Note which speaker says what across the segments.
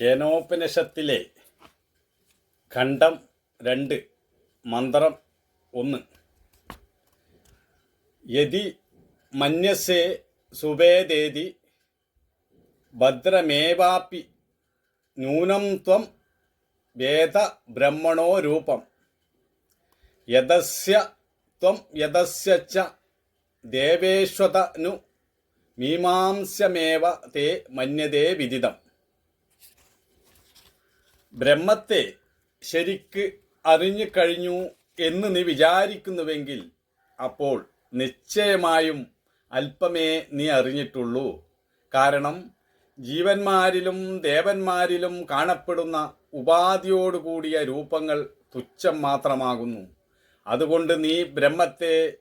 Speaker 1: കേനോപനിഷത്തിലെ ഖണ്ഡം രണ്ട് മന്ത്രം ഒന്ന്. യതി മന്യസേ സുബേദേതി ഭദ്രമേവാപ്പി നൂനം ത്വം വേദ ബ്രഹ്മണോ രൂപം. യദസ്യ ത്വം യദസ്യ ച ദേവേശ്വതനു മീമാംസ്യമേവ തേ മന്യതേ വിദിതം. ബ്രഹ്മത്തെ ശരിക്ക് അറിഞ്ഞു കഴിഞ്ഞു എന്ന് നീ വിചാരിക്കുന്നുവെങ്കിൽ അപ്പോൾ നിശ്ചയമായും അല്പമേ നീ അറിഞ്ഞിട്ടുള്ളൂ. കാരണം ജീവന്മാരിലും ദേവന്മാരിലും കാണപ്പെടുന്ന ഉപാധിയോടുകൂടിയ രൂപങ്ങൾ തുച്ഛം മാത്രമാകുന്നു. അതുകൊണ്ട് നീ ബ്രഹ്മത്തെ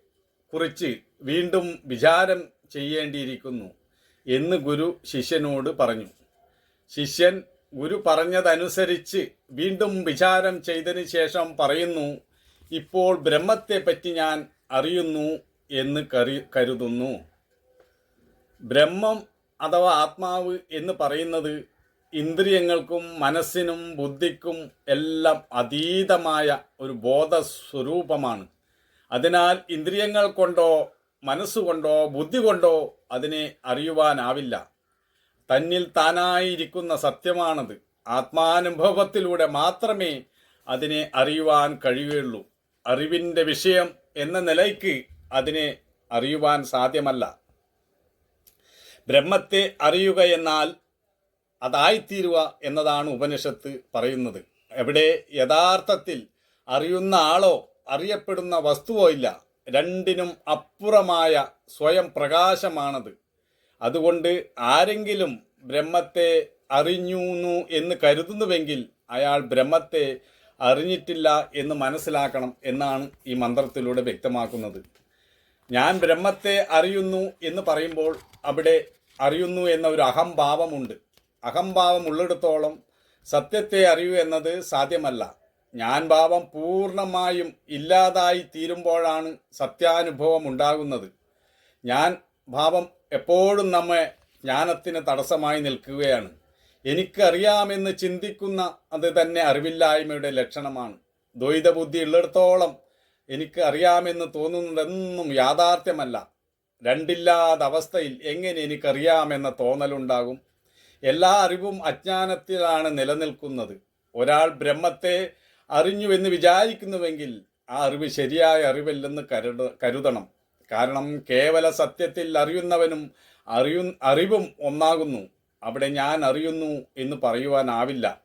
Speaker 1: കുറിച്ച് വീണ്ടും വിചാരം ചെയ്യേണ്ടിയിരിക്കുന്നു എന്ന് ഗുരു ശിഷ്യനോട് പറഞ്ഞു. ശിഷ്യൻ ഗുരു പറഞ്ഞതനുസരിച്ച് വീണ്ടും വിചാരം ചെയ്തതിനു ശേഷം പറയുന്നു ഇപ്പോൾ ബ്രഹ്മത്തെപ്പറ്റി ഞാൻ അറിയുന്നു എന്ന് കരു കരുതുന്നു. ബ്രഹ്മം അഥവാ ആത്മാവ് എന്ന് പറയുന്നത് ഇന്ദ്രിയങ്ങൾക്കും മനസ്സിനും ബുദ്ധിക്കും എല്ലാം അതീതമായ ഒരു ബോധസ്വരൂപമാണ്. അതിനാൽ ഇന്ദ്രിയങ്ങൾ കൊണ്ടോ മനസ്സുകൊണ്ടോ ബുദ്ധി കൊണ്ടോ അതിനെ അറിയുവാനാവില്ല. തന്നിൽ താനായിരിക്കുന്ന സത്യമാണത്. ആത്മാനുഭവത്തിലൂടെ മാത്രമേ അതിനെ അറിയുവാൻ കഴിയുകയുള്ളൂ. അറിവിന്റെ വിഷയം എന്ന നിലയ്ക്ക് അതിനെ അറിയുവാൻ സാധ്യമല്ല. ബ്രഹ്മത്തെ അറിയുക എന്നാൽ അതായിത്തീരുക എന്നതാണ് ഉപനിഷത്ത് പറയുന്നത്. എവിടെ യഥാർത്ഥത്തിൽ അറിയുന്ന ആളോ അറിയപ്പെടുന്ന വസ്തുവോ ഇല്ല. രണ്ടിനും അപ്പുറമായ സ്വയം പ്രകാശമാണത്. അതുകൊണ്ട് ആരെങ്കിലും ബ്രഹ്മത്തെ അറിഞ്ഞുന്നു എന്ന് കരുതുന്നുവെങ്കിൽ അയാൾ ബ്രഹ്മത്തെ അറിഞ്ഞിട്ടില്ല എന്ന് മനസ്സിലാക്കണം എന്നാണ് ഈ മന്ത്രത്തിലൂടെ വ്യക്തമാക്കുന്നത്. ഞാൻ ബ്രഹ്മത്തെ അറിയുന്നു എന്ന് പറയുമ്പോൾ അവിടെ അറിയുന്നു എന്ന ഒരു അഹംഭാവമുണ്ട്. അഹംഭാവം ഉള്ളിടത്തോളം സത്യത്തെ അറിയൂ എന്നത് സാധ്യമല്ല. ഞാൻ ഭാവം പൂർണമായും ഇല്ലാതായി തീരുമ്പോഴാണ് സത്യാനുഭവം ഉണ്ടാകുന്നത്. ഞാൻ ഭാവം എപ്പോഴും നമ്മെ ജ്ഞാനത്തിന് തടസ്സമായി നിൽക്കുകയാണ്. എനിക്കറിയാമെന്ന് ചിന്തിക്കുന്ന അത് തന്നെ അറിവില്ലായ്മയുടെ ലക്ഷണമാണ്. ദ്വൈതബുദ്ധി ഉള്ളിടത്തോളം എനിക്ക് അറിയാമെന്ന് തോന്നുന്നതെന്നും യാഥാർത്ഥ്യമല്ല. രണ്ടില്ലാത്ത അവസ്ഥയിൽ എങ്ങനെ എനിക്കറിയാമെന്ന തോന്നലുണ്ടാകും. എല്ലാ അറിവും അജ്ഞാനത്തിലാണ് നിലനിൽക്കുന്നത്. ഒരാൾ ബ്രഹ്മത്തെ അറിഞ്ഞുവെന്ന് വിചാരിക്കുന്നുവെങ്കിൽ ആ അറിവ് ശരിയായ അറിവല്ലെന്ന് കരുത കരുതണം. കാരണം കേവല സത്യത്തിൽ അറിയുന്നവനും അറിയു അറിവും ഒന്നാകുന്നു. അവിടെ ഞാൻ അറിയുന്നു എന്ന് പറയുവാനാവില്ല.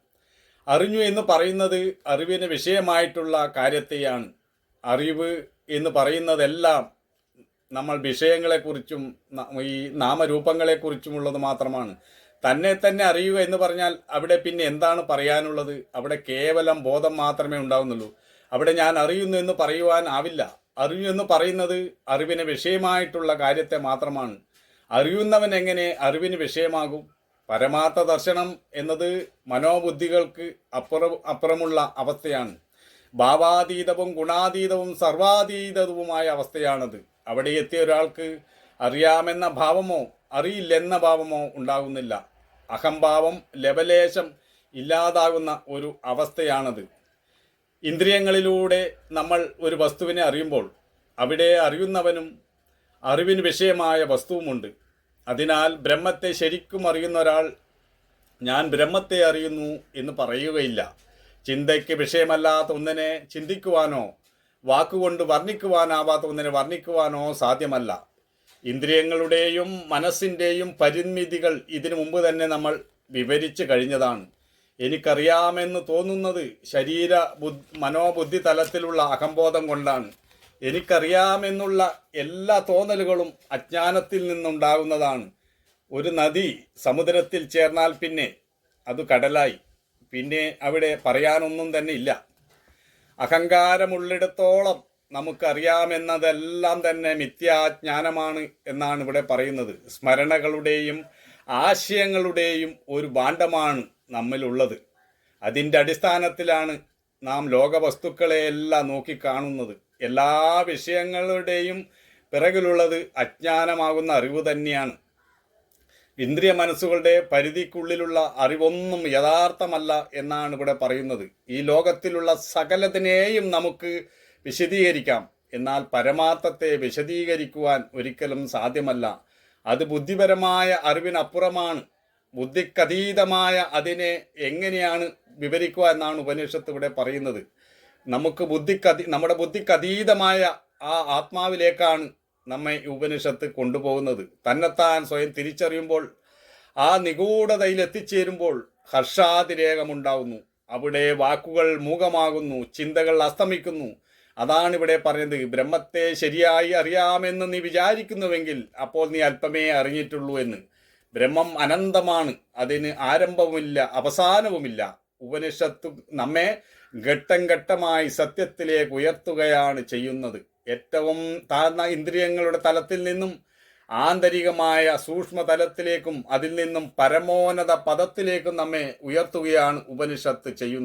Speaker 1: അറിഞ്ഞു എന്ന് പറയുന്നത് അറിവിന് വിഷയമായിട്ടുള്ള കാര്യത്തെയാണ്. അറിവ് എന്ന് പറയുന്നതെല്ലാം നമ്മൾ വിഷയങ്ങളെക്കുറിച്ചും ഈ നാമരൂപങ്ങളെക്കുറിച്ചുമുള്ളത് മാത്രമാണ്. തന്നെ തന്നെ അറിയുക എന്ന് പറഞ്ഞാൽ അവിടെ പിന്നെ എന്താണ് പറയാനുള്ളത്? അവിടെ കേവലം ബോധം മാത്രമേ ഉണ്ടാവുന്നുള്ളൂ. അവിടെ ഞാൻ അറിയുന്നു എന്ന് പറയുവാൻ ആവില്ല. അറിയൂ എന്ന് പറയുന്നത് അറിവിന് വിഷയമായിട്ടുള്ള കാര്യത്തെ മാത്രമാണ്. അറിയുന്നവൻ എങ്ങനെ അറിവിന് വിഷയമാകും? പരമാർത്ഥ ദർശനം എന്നത് മനോബുദ്ധികൾക്ക് അപ്പുറം അപ്പുറമുള്ള അവസ്ഥയാണ്. ഭാവാതീതവും ഗുണാതീതവും സർവാതീതവുമായ അവസ്ഥയാണത്. അവിടെ എത്തിയ ഒരാൾക്ക് അറിയാമെന്ന ഭാവമോ അറിയില്ലെന്ന ഭാവമോ ഉണ്ടാകുന്നില്ല. അഹംഭാവം ലവലേശം ഇല്ലാതാകുന്ന ഒരു അവസ്ഥയാണത്. ഇന്ദ്രിയങ്ങളിലൂടെ നമ്മൾ ഒരു വസ്തുവിനെ അറിയുമ്പോൾ അവിടെ അറിയുന്നവനും അറിവിന് വിഷയമായ വസ്തുവുമുണ്ട്. അതിനാൽ ബ്രഹ്മത്തെ ശരിക്കും അറിയുന്ന ഒരാൾ ഞാൻ ബ്രഹ്മത്തെ അറിയുന്നു എന്ന് പറയുകയില്ല. ചിന്തയ്ക്ക് വിഷയമല്ലാത്ത ഒന്നിനെ ചിന്തിക്കുവാനോ വാക്കുകൊണ്ട് വർണിക്കുവാനാവാത്ത ഒന്നിനെ വർണിക്കുവാനോ സാധ്യമല്ല. ഇന്ദ്രിയങ്ങളുടെയും മനസ്സിന്റെയും പരിമിതികൾ ഇതിനു മുമ്പ് തന്നെ നമ്മൾ വിവരിച്ചു കഴിഞ്ഞതാണ്. എനിക്കറിയാമെന്ന് തോന്നുന്നത് ശരീര ബുദ്ധി മനോബുദ്ധി തലത്തിലുള്ള അഹംബോധം കൊണ്ടാണ്. എനിക്കറിയാമെന്നുള്ള എല്ലാ തോന്നലുകളും അജ്ഞാനത്തിൽ നിന്നുണ്ടാകുന്നതാണ് ഒരു നദി സമുദ്രത്തിൽ ചേർന്നാൽ പിന്നെ അത് കടലായി. പിന്നെ അവിടെ പറയാനൊന്നും തന്നെ ഇല്ല. അഹങ്കാരമുള്ളിടത്തോളം നമുക്കറിയാമെന്നതെല്ലാം തന്നെ മിഥ്യാജ്ഞാനമാണ് എന്നാണ് ഇവിടെ പറയുന്നത്. സ്മരണകളുടെയും ആശയങ്ങളുടെയും ഒരു ഭാണ്ഡമാണ് നമ്മിലുള്ളത്. അതിന്റെ അടിസ്ഥാനത്തിലാണ് നാം ലോകവസ്തുക്കളെയെല്ലാം നോക്കിക്കാണുന്നത് എല്ലാ വിഷയങ്ങളുടെയും പിറകിലുള്ളത് അജ്ഞാനമാകുന്ന അറിവ് തന്നെയാണ്. ഇന്ദ്രിയ മനസ്സുകളുടെ പരിധിക്കുള്ളിലുള്ള അറിവൊന്നും യഥാർത്ഥമല്ല എന്നാണ് ഇവിടെ പറയുന്നത്. ഈ ലോകത്തിലുള്ള സകലതിനെയും നമുക്ക് വിശദീകരിക്കാം. എന്നാൽ പരമാർത്ഥത്തെ വിശദീകരിക്കുവാൻ ഒരിക്കലും സാധ്യമല്ല. അത് ബുദ്ധിപരമായ അറിവിനപ്പുറമാണ്. ബുദ്ധിക്കതീതമായ അതിനെ എങ്ങനെയാണ് വിവരിക്കുക എന്നാണ് ഉപനിഷത്ത് ഇവിടെ പറയുന്നത്. നമുക്ക് ബുദ്ധിക്കതി നമ്മുടെ ബുദ്ധിക്കതീതമായ ആ ആത്മാവിലേക്കാണ് നമ്മെ ഉപനിഷത്ത് കൊണ്ടുപോകുന്നത്. തന്നെത്താൻ സ്വയം തിരിച്ചറിയുമ്പോൾ ആ നിഗൂഢതയിൽ എത്തിച്ചേരുമ്പോൾ ഹർഷാതിരേകമുണ്ടാവുന്നു. അവിടെ വാക്കുകൾ മൂകമാകുന്നു ചിന്തകൾ അസ്തമിക്കുന്നു. അതാണ് ഇവിടെ പറയുന്നത്. ബ്രഹ്മത്തെ ശരിയായി അറിയാമെന്ന് നീ വിചാരിക്കുന്നുവെങ്കിൽ അപ്പോൾ നീ അല്പമേ അറിഞ്ഞിട്ടുള്ളൂ എന്ന്. ബ്രഹ്മം അനന്തമാണ്. അതിന് ആരംഭവുമില്ല അവസാനവുമില്ല. ഉപനിഷത്ത് നമ്മെ ഘട്ടം ഘട്ടമായി സത്യത്തിലേക്ക് ഉയർത്തുകയാണ് ചെയ്യുന്നത്. ഏറ്റവും താഴ്ന്ന ഇന്ദ്രിയങ്ങളുടെ തലത്തിൽ നിന്നും ആന്തരികമായ സൂക്ഷ്മ തലത്തിലേക്കും അതിൽ നിന്നും പരമോന്നത പദത്തിലേക്കും നമ്മെ ഉയർത്തുകയാണ് ഉപനിഷത്ത് ചെയ്യുന്നത്.